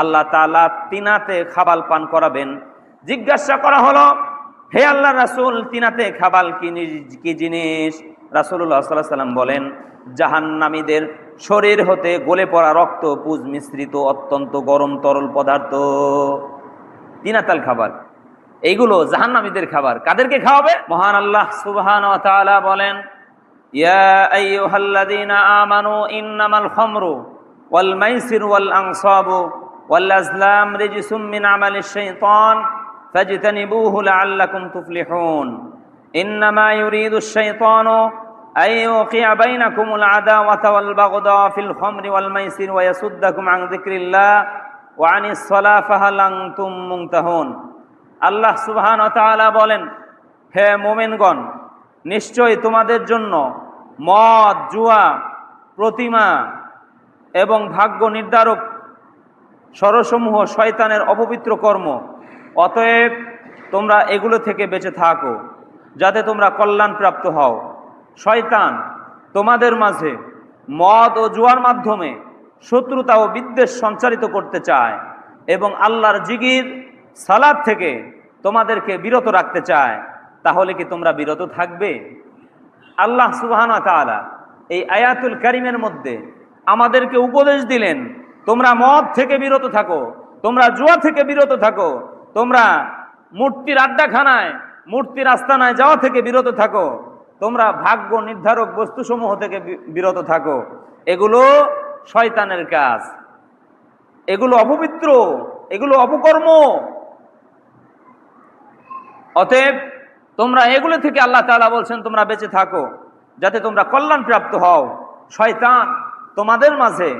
আল্লাহ তালা তিনাতে খাবাল পান করাবেন। জিজ্ঞাসা করা হলো, হে আল্লাহ রাসূল, তিনাতে খাবাল কি জিনিস? রাসূলুল্লাহ সাল্লাহ সাল্লাম বলেন, জাহান্নামীদের শরীর হতে গলে পড়া রক্ত, পুজ মিশ্রিত, অত্যন্ত গরম তরল পদার্থ। তিনাতাল খাবার। এইগুলো জাহান্নামীদের খাবার। কাদেরকে খাওয়াবে? মহান আল্লাহ সুবহান বলেন, ইয়া আমানু ইন্নামাল খামরু ওয়াল মাইসির ওয়াল আনসাবু ওয়াল আজলাম রিজসুম মিন আমালিশ শাইতান ফাজতানিবুহু লাআল্লাকুম তুফলিহুন ইন্নামা ইউরিদুশ শাইতানু أن يوقع بينكم العداوة والبغضاء في الخمر والميسر ويصدكم عن ذكر الله وعن الصلاة فهل أنتم منتهون আল্লাহ সুবহান তাআলা বলেন হে মোমেনগণ নিশ্চয় তোমাদের জন্য মদ জুয়া প্রতিমা এবং ভাগ্য নির্ধারক সরসমূহ শয়তানের অপবিত্র কর্ম। অতএব তোমরা এগুলো থেকে বেঁচে থাকো, যাতে তোমরা কল্যাণ প্রাপ্ত হও। শয়তান, তোমাদের মাঝে মদ ও জুয়ার মাধ্যমে শত্রুতা ও বিদ্বেষ সঞ্চারিত করতে চায় এবং আল্লাহর জিগির সালাদ থেকে তোমাদেরকে বিরত রাখতে চায়। তাহলে কি তোমরা বিরত থাকবে? আল্লাহ তাআলা এই আয়াতুল কারিমের মধ্যে আমাদেরকে উপদেশ দিলেন তোমরা মদ থেকে বিরত থাকো, তোমরা জুয়া থেকে বিরত থাকো, তোমরা মূর্তির আড্ডাখানায়, মূর্তির আস্তানায় যাওয়া থেকে বিরত থাকো, তোমরা ভাগ্য নির্ধারক বস্তুসমূহ থেকে বিরত থাকো। এগুলো শয়তানের কাজ। এগুলো অপবিত্র, এগুলো অপকর্ম। অতএব তোমরা এগুলো থেকে আল্লাহ তাআলা বলছেন, তোমরা বেঁচে থাকো, যাতে তোমরা কল্যাণ প্রাপ্ত হও। শয়তান তোমাদের মাঝে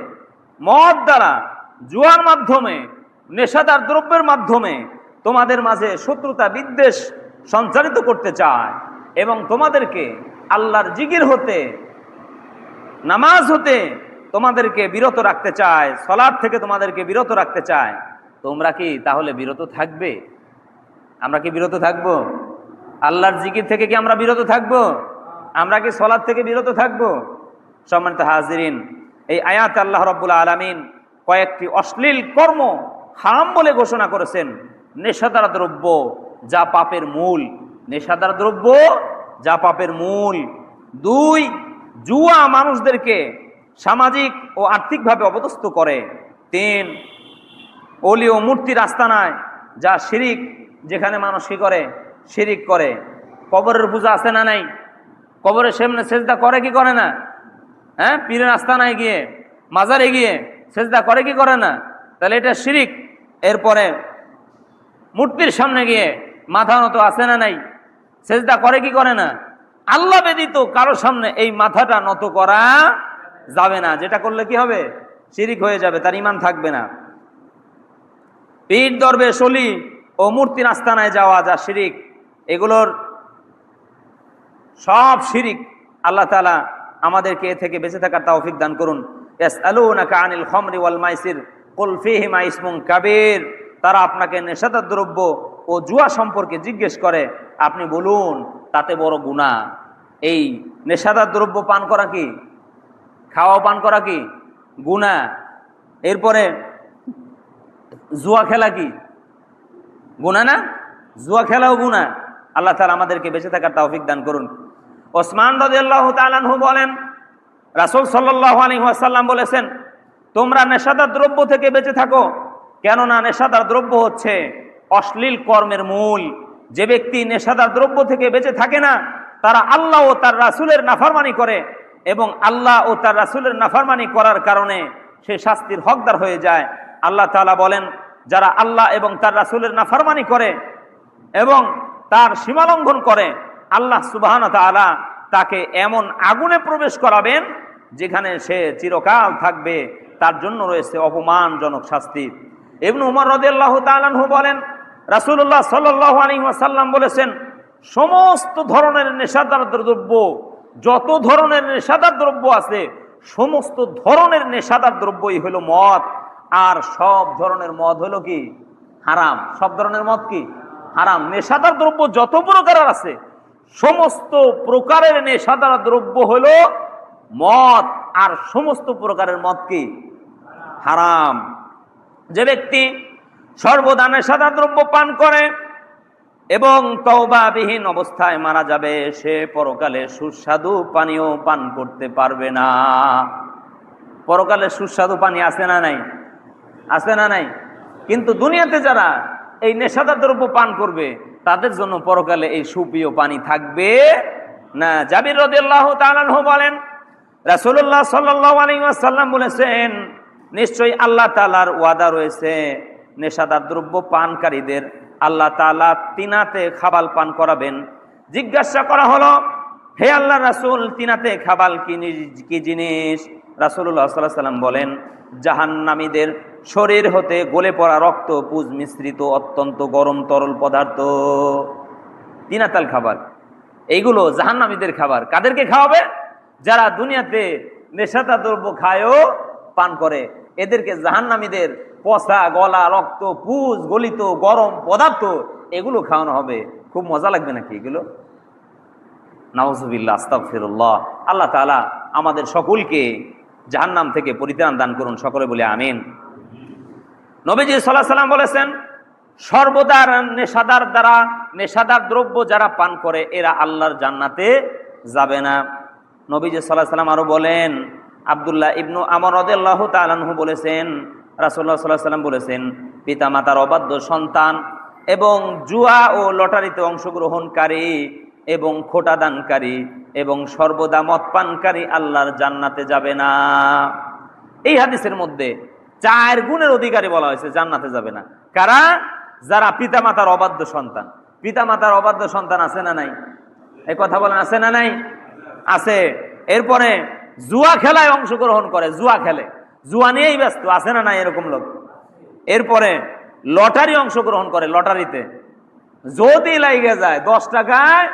মদ দ্বারা জুয়ার মাধ্যমে, নেশাদার দ্রব্যের মাধ্যমে তোমাদের মাঝে শত্রুতা, বিদ্বেষ সঞ্চারিত করতে চায় এবং তোমাদেরকে আল্লাহর জিগির হতে, নামাজ হতে তোমাদেরকে বিরত রাখতে চায় সলাদ থেকে তোমাদেরকে বিরত রাখতে চায়। তোমরা কি তাহলে বিরত থাকবে? আমরা কি বিরত থাকব? আল্লাহর জিকির থেকে কি আমরা বিরত থাকব? আমরা কি সলাদ থেকে বিরত থাকব? সম্মানিত হাজিরিন এই আয়াত আল্লাহ রব্বুল আলমিন কয়েকটি অশ্লীল কর্ম হারাম বলে ঘোষণা করেছেন। নেশাদার দ্রব্য, যা পাপের মূল। নেশাদার দ্রব্য, যা পাপের মূল। দুই, জুয়া মানুষদেরকে সামাজিক ও আর্থিকভাবে অপদস্থ করে। তিন, অলি ও মূর্তির আস্তানায় যা শিরিক, যেখানে মানুষ কী করে? শিরিক করে। কবরের পূজা আছে না নাই? কবরের সেমনে সেজদা করে কি করে না? হ্যাঁ? পীরের আস্তানায় গিয়ে, মাজারে গিয়ে, সেজদা করে কি করে না? তাহলে এটা শিরিক। এরপরে মূর্তির সামনে গিয়ে, মাথা নত আছে না নাই? সেজদা করে কি করে না? আল্লাহ ব্যতীত কারও সামনে এই মাথাটা নত করা যাবে না। যেটা করলে কি হবে? শিরিক হয়ে যাবে, তার ইমান থাকবে না। পীর দরবে শলি ও মূর্তির আস্তানায় যাওয়া যা শিরিক, এগুলোর সব শিরিক আল্লাহ তালা আমাদেরকে এ থেকে বেঁচে থাকার তৌফিক দান করুন। আনিল খমরি ওয়াল মাইসির। কুলফিহিমা ইসমুং কাবির। তারা আপনাকে নেশাদার দ্রব্য ও জুয়া সম্পর্কে জিজ্ঞেস করে, আপনি বলুন, তাতে বড় গুণা এই নেশাদার দ্রব্য পান করা কি? খাওয়া পান করা কি? গুণা এরপরে জুয়া খেলা কি? গুণা না? জুয়া খেলাও গুণা আল্লাহ তালা আমাদেরকে বেঁচে থাকার তৌফিক দান করুন। ওসমান রাদিয়াল্লাহ তালানহু বলেন, রাসূল ওয়াসাল্লাম বলেছেন, তোমরা নেশাদার দ্রব্য থেকে বেঁচে থাকো, কেননা নেশাদার দ্রব্য হচ্ছে অশ্লীল কর্মের মূল। যে ব্যক্তি নেশাদার দ্রব্য থেকে বেঁচে থাকে না, তারা আল্লাহ ও তার রাসূলের নাফারমানি করে এবং আল্লাহ ও তার রাসূলের নাফারমানি করার কারণে সে শাস্তির হকদার হয়ে যায়। আল্লাহ তাআলা বলেন, যারা আল্লাহ এবং তার রাসূলের নাফারমানি করে এবং তার সীমালঙ্ঘন করে আল্লাহ সুবাহান তাআলা তাকে এমন আগুনে প্রবেশ করাবেন যেখানে সে চিরকাল থাকবে। তার জন্য রয়েছে অপমানজনক শাস্তি। ইবনু উমর রদিয়াল্লাহ তাআলাহু বলেন, রাসূলুল্লাহ সাল্লাল্লাহু আলাইহি ওয়াসাল্লাম বলেছেন, সমস্ত ধরনের নেশাদার দ্রব্য, যত ধরনের নেশাদার দ্রব্য আছে, সমস্ত ধরনের নেশাদার দ্রব্যই হলো মদ। আর সব ধরনের মদ হলো কি? হারাম। সব ধরনের মদ কি? হারাম। নেশাদার দ্রব্য যত প্রকারের আছে সমস্ত প্রকারের নেশাদার দ্রব্য হলো মদ, আর সমস্ত প্রকারের মদ কি? হারাম। যে ব্যক্তি সর্বদা নেশাদা দ্রব্য পান করে এবং তওবাবিহীন অবস্থায় মারা যাবে, সে পরকালে সুস্বাদু পানীয় পান করতে পারবে না। পরকালে সুস্বাদু পানি আছে না নাই? আছে না নাই? কিন্তু দুনিয়াতে যারা এই নেশাদার দ্রব্য পান করবে তাদের জন্য পরকালে এই সুপ্রিয় পানি থাকবে না। জাবির রদিয়াল্লাহু তাআলাহু বলেন আলাইহি ওয়াসাল্লাম বলেছেন, নিশ্চয়ই আল্লাহ তাআলার ওয়াদা রয়েছে, নেশাদার দ্রব্য পানকারীদের আল্লাহ তাআলা তিনাতে খাবাল পান করাবেন। জিজ্ঞাসা করা হলো, হে আল্লাহ রাসূল, তিনাতে খাবাল কি জিনিস? রাসূলুল্লাহ সাল্লাল্লাহু আলাইহি সাল্লাম বলেন, জাহান্নামীদের শরীর হতে গলে পড়া রক্ত, পুজ মিশ্রিত, অত্যন্ত গরম তরল পদার্থ। তিনাতাল খাবার। এইগুলো জাহান্নামীদের খাবার। কাদেরকে খাওয়াবে? যারা দুনিয়াতে নেশাতা দ্রব্য খায়ও পান করে। এদেরকে জাহান্নামীদের পচা গলা, রক্ত, পুজ, গলিত গরম পদার্থ, এগুলো খাওয়ানো হবে। খুব মজা লাগবে নাকি এগুলো? নাউজুবিল্লাহ, আস্তাগফিরুল্লাহ। আল্লাহ তাআলা আমাদের সকলকে জাহান্নাম থেকে পরিত্রাণ দান করুন সকলে বলে আমিন। নবীজি সাল্লাহ সাল্লাম বলেছেন সর্বদার নেশাদার দ্বারা, নেশাদার দ্রব্য যারা পান করে, এরা আল্লাহর জান্নাতে যাবে না। নবীজি সাল্লাহ সাল্লাম আরও বলেন, আবদুল্লাহ ইবনু আমর রদেল্লাহ তালানহু বলেছেন রাসুল্লাহ সাল্লাহ সাল্লাম বলেছেন পিতা মাতার অবাধ্য সন্তান এবং জুয়া ও লটারিতে অংশগ্রহণকারী এবং খোটা দানকারী এবং সর্বদা মত পানকারী আল্লাহর জান্নাতে যাবে না। এই হাদিসের মধ্যে চার গুণের অধিকারী বলা হয়েছে, জান্নাতে যাবে না। কারা? যারা পিতামাতার অবাধ্য সন্তান। পিতামাতার অবাধ্য সন্তান আছে না নাই? এই কথা বলেন, আছে না নাই? আছে। এরপরে জুয়া খেলায় অংশগ্রহণ করে, জুয়া খেলে। জুয়া নিয়েই ব্যস্ত, আছে না নাই এরকম লোক? এরপরে লটারি অংশগ্রহণ করে, লটারিতে। যদি লাগে যায়, দশ টাকায়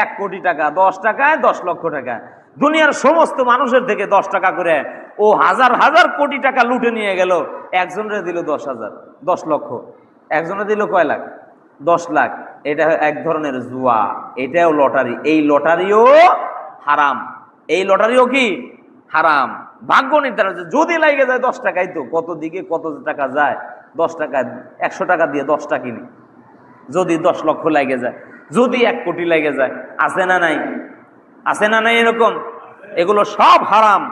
এক কোটি টাকা, দশ টাকায় দশ লক্ষ টাকা। দুনিয়ার সমস্ত মানুষের থেকে দশ টাকা করে ও হাজার হাজার কোটি টাকা লুটে নিয়ে গেল। একজনের দিল দশ হাজার, দশ লক্ষ। একজনের দিল কয় লাখ? দশ লাখ। এটা এক ধরনের জুয়া। এটাও লটারি। এই লটারিও হারাম। এই লটারিও কি? হারাম। ভাগ্য নির্ধারণ। যদি লাগে যায় দশ টাকাই তো। কত দিকে কত টাকা যায়? দশ টাকা, একশো টাকা দিয়ে দশটা কিনি। যদি দশ লক্ষ লাগে যায়। যদি এক কোটি লেগে যায়, আছে না নাই? আছে না নাই এরকম? এগুলো সব হারাম।